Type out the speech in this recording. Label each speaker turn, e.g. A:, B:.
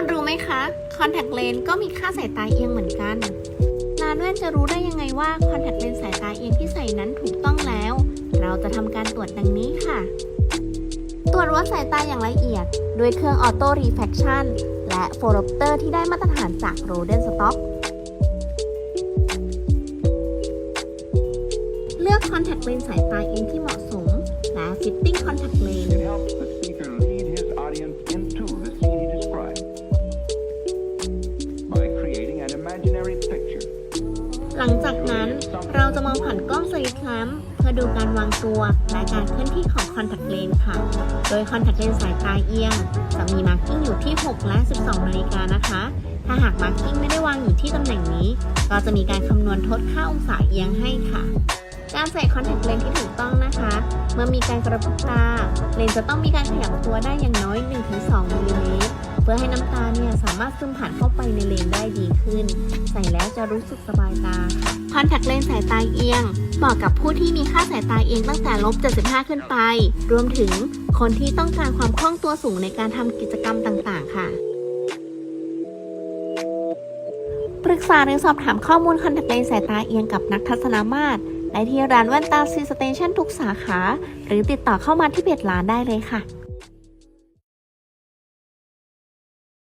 A: คนรู้ไหมคะ คอนแทคเลนส์ก็มีค่าสายตาเอียงเหมือนกัน ร้านแว่นจะรู้ได้ยังไงว่าคอนแทคเลนส์สายตาเอียงที่ใส่นั้นถูกต้องแล้ว เราจะทำการตรวจดังนี้ค่ะ ตรวจวัดสายตาอย่างละเอียดด้วยเครื่องออโต้รีแฟคชั่นและโฟลเตอร์ที่ได้มาตรฐานจากโรเดนสต็อกเลือกคอนแทคเลนส์สายตาเอียงที่เหมาะสม และฟิตติ้งคอนแทคเลนส์ หลังจากนั้นเราจะมองผ่านกล้องสลิปแคมเพื่อดูการวางตัวและการเคลื่อนที่ของคอนแทคเลนส์ค่ะ โดยคอนแทคเลนส์สายตาเอียง จะมีมาร์กิ้งอยู่ที่ 6 และ 12 นาฬิกานะคะ ถ้าหากมาร์กิ้งไม่ได้วางอยู่ที่ตำแหน่งนี้ ก็จะมีการคำนวณทดค่าองศาเอียงให้ค่ะการใส่คอนแทคเลนส์ที่ถูกต้องนะคะ เมื่อมีการกระพริบตา เลนส์จะต้องมีการขยับตัวได้อย่างน้อย 1-2มิลลิเมตร พื่อให้น้ำตาเนี่ยสามารถซึมผ่านเข้าไปในเลนส์ได้ดีขึ้น ใส่แล้วจะรู้สึกสบายตาค่ะคอนแทคเลนส์สายตาเอียงเหมาะกับผู้ที่มีค่าสายตาเอียงตั้งแต่ลบ 75 ขึ้นไป รวมถึงคนที่ต้องการความคล่องตัวสูงในการทำกิจกรรมต่างๆ ค่ะปรึกษาหรือสอบถามข้อมูลคอนแทคเลนส์สายตาเอียงกับนักทัศนมาตรได้ที่ร้านแว่นตาซีสเตชันทุกสาขา หรือติดต่อเข้ามาที่เพจร้านได้เลยค่ะ